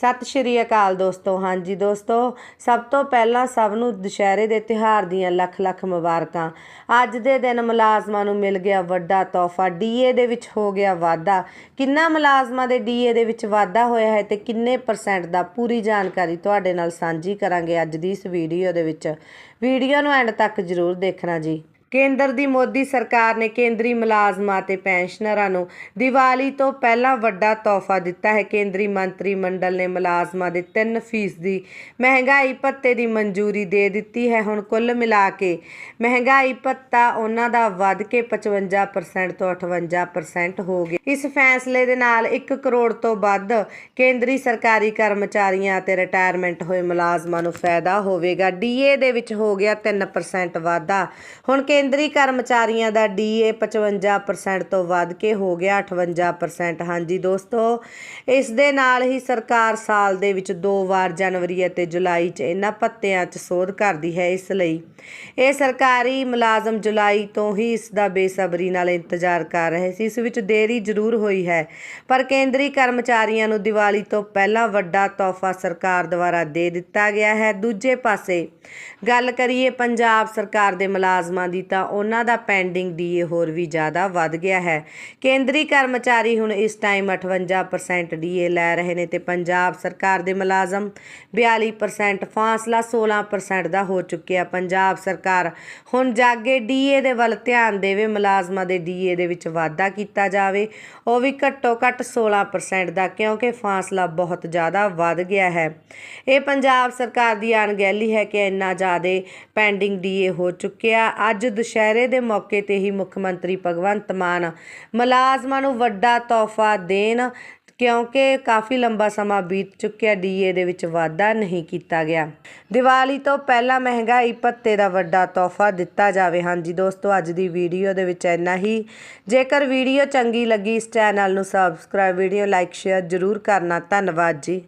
ਸਤਿ ਸ਼੍ਰੀ ਅਕਾਲ ਦੋਸਤੋ। ਹਾਂਜੀ ਦੋਸਤੋ, ਸਭ ਤੋਂ ਪਹਿਲਾਂ ਸਭ ਨੂੰ ਦੁਸ਼ਹਿਰੇ ਦੇ ਤਿਉਹਾਰ ਦੀਆਂ ਲੱਖ ਲੱਖ ਮੁਬਾਰਕਾਂ। ਅੱਜ ਦੇ ਦਿਨ ਮੁਲਾਜ਼ਮਾਂ ਨੂੰ ਮਿਲ ਗਿਆ ਵੱਡਾ ਤੋਹਫਾ ਡੀਏ ਦੇ ਵਿੱਚ ਹੋ ਗਿਆ ਵਾਧਾ। ਕਿੰਨਾ ਮੁਲਾਜ਼ਮਾਂ ਦੇ ਡੀਏ ਦੇ ਵਿੱਚ ਵਾਧਾ ਹੋਇਆ ਹੈ ਤੇ ਕਿੰਨੇ ਪਰਸੈਂਟ ਦਾ ਪੂਰੀ ਜਾਣਕਾਰੀ ਤੁਹਾਡੇ ਨਾਲ ਸਾਂਝੀ ਕਰਾਂਗੇ ਅੱਜ ਦੀ ਇਸ ਵੀਡੀਓ ਦੇ ਵਿੱਚ। ਵੀਡੀਓ ਨੂੰ ਐਂਡ ਤੱਕ ਜ਼ਰੂਰ ਦੇਖਣਾ ਜੀ। ਕੇਂਦਰ ਦੀ ਮੋਦੀ ਸਰਕਾਰ ਨੇ ਕੇਂਦਰੀ ਮੁਲਾਜ਼ਮਾਂ ਤੇ ਪੈਨਸ਼ਨਰਾਂ ਨੂੰ ਦੀਵਾਲੀ ਤੋਂ ਪਹਿਲਾਂ ਵੱਡਾ ਤੋਹਫਾ ਦਿੱਤਾ ਹੈ। ਕੇਂਦਰੀ ਮੰਤਰੀ ਮੰਡਲ ਨੇ ਮੁਲਾਜ਼ਮਾਂ ਦੇ 3% ਦੀ ਮਹਿੰਗਾਈ ਭੱਤੇ ਦੀ ਮਨਜ਼ੂਰੀ ਦੇ ਦਿੱਤੀ ਹੈ। ਹੁਣ ਕੁੱਲ ਮਿਲਾ ਕੇ ਮਹਿੰਗਾਈ ਭੱਤਾ ਉਹਨਾਂ ਦਾ ਵੱਧ ਕੇ 55% ਤੋਂ 58% ਹੋ ਗਿਆ। ਇਸ ਫੈਸਲੇ ਦੇ ਨਾਲ 1 ਕਰੋੜ ਤੋਂ ਵੱਧ ਕੇਂਦਰੀ ਸਰਕਾਰੀ ਕਰਮਚਾਰੀਆਂ ਅਤੇ ਰਿਟਾਇਰਮੈਂਟ ਹੋਏ ਮੁਲਾਜ਼ਮਾਂ ਨੂੰ ਫਾਇਦਾ ਹੋਵੇਗਾ। ਡੀਏ ਦੇ ਵਿੱਚ ਹੋ ਗਿਆ 3% ਵਾਧਾ। ਹੁਣ ਕੇਂਦਰੀ ਕਰਮਚਾਰੀਆਂ ਦਾ ਡੀਏ 55% ਤੋਂ ਵੱਧ ਕੇ ਹੋ ਗਿਆ 58% ਹਾਂਜੀ ਦੋਸਤੋ, ਇਸ ਦੇ ਨਾਲ ਹੀ ਸਰਕਾਰ ਸਾਲ ਦੇ ਵਿੱਚ ਦੋ ਵਾਰ ਜਨਵਰੀ ਅਤੇ ਜੁਲਾਈ 'ਚ ਇਹਨਾਂ ਭੱਤਿਆਂ 'ਚ ਸੋਧ ਕਰਦੀ ਹੈ ਇਸ ਲਈ। ਇਹ ਸਰਕਾਰੀ ਮੁਲਾਜ਼ਮ ਜੁਲਾਈ ਤੋਂ ਹੀ ਇਸ ਦਾ ਬੇਸਬਰੀ ਨਾਲ ਇੰਤਜ਼ਾਰ ਕਰ ਰਹੇ ਸੀ। ਇਸ ਵਿੱਚ ਦੇਰੀ ਜ਼ਰੂਰ ਹੋਈ ਹੈ, ਪਰ ਕੇਂਦਰੀ ਕਰਮਚਾਰੀਆਂ ਨੂੰ ਦੀਵਾਲੀ ਤੋਂ ਪਹਿਲਾਂ ਵੱਡਾ ਤੋਹਫਾ ਸਰਕਾਰ ਦੁਆਰਾ ਦੇ ਦਿੱਤਾ ਗਿਆ ਹੈ। ਦੂਜੇ ਪਾਸੇ ਗੱਲ ਕਰੀਏ ਪੰਜਾਬ ਸਰਕਾਰ ਦੇ ਮੁਲਾਜ਼ਮਾਂ ਦੀ ਤਾਂ ਉਹਨਾਂ ਦਾ ਪੈਂਡਿੰਗ ਡੀਏ ਹੋਰ ਵੀ ਜ਼ਿਆਦਾ ਵੱਧ ਗਿਆ ਹੈ। ਕੇਂਦਰੀ ਕਰਮਚਾਰੀ ਹੁਣ ਇਸ ਟਾਈਮ 58% ਡੀਏ ਲੈ ਰਹੇ ਨੇ ਤੇ ਪੰਜਾਬ ਸਰਕਾਰ ਦੇ ਮੁਲਾਜ਼ਮ 42% ਫਾਸਲਾ 16% ਦਾ ਹੋ ਚੁੱਕਿਆ। ਪੰਜਾਬ ਸਰਕਾਰ ਹੁਣ ਜਾਗੇ ਡੀਏ ਦੇ ਵੱਲ ਧਿਆਨ ਦੇਵੇ, ਮੁਲਾਜ਼ਮਾਂ ਦੇ ਡੀਏ ਦੇ ਵਿੱਚ ਵਾਧਾ ਕੀਤਾ ਜਾਵੇ, ਉਹ ਵੀ ਘੱਟੋ ਘੱਟ 16% ਦਾ, ਕਿਉਂਕਿ ਫਾਸਲਾ ਬਹੁਤ ਜ਼ਿਆਦਾ ਵੱਧ ਗਿਆ ਹੈ। ਇਹ ਪੰਜਾਬ ਸਰਕਾਰ ਦੀ ਅਣਗਹਿਲੀ ਹੈ ਕਿ ਇੰਨਾ ਜ਼ਿਆਦਾ ਪੈਂਡਿੰਗ ਡੀਏ ਹੋ ਚੁੱਕਿਆ। ਅੱਜ ਦੁਸ਼ਹਿਰੇ ਦੇ ਮੌਕੇ ਤੇ ਹੀ ਮੁੱਖ ਮੰਤਰੀ ਭਗਵੰਤ ਮਾਨ ਮੁਲਾਜ਼ਮਾਂ ਨੂੰ ਵੱਡਾ ਤੋਹਫਾ ਦੇਣ, ਕਿਉਂਕਿ ਕਾਫੀ ਲੰਬਾ ਸਮਾਂ ਬੀਤ ਚੁੱਕਿਆ ਡੀਏ ਦੇ ਵਿੱਚ ਵਾਧਾ ਨਹੀਂ ਕੀਤਾ ਗਿਆ। ਦੀਵਾਲੀ ਤੋਂ ਪਹਿਲਾਂ ਮਹਿੰਗਾਈ ਭੱਤੇ ਦਾ ਵੱਡਾ ਤੋਹਫਾ ਦਿੱਤਾ ਜਾਵੇ। ਹਾਂਜੀ ਦੋਸਤੋ, ਅੱਜ ਦੀ ਵੀਡੀਓ ਦੇ ਵਿੱਚ ਇੰਨਾ ਹੀ। ਜੇਕਰ ਵੀਡੀਓ ਚੰਗੀ ਲੱਗੀ, ਇਸ ਚੈਨਲ ਨੂੰ ਸਬਸਕ੍ਰਾਈਬ ਵੀਡੀਓ ਲਾਈਕ ਸ਼ੇਅਰ ਜ਼ਰੂਰ ਕਰਨਾ। ਧੰਨਵਾਦ ਜੀ।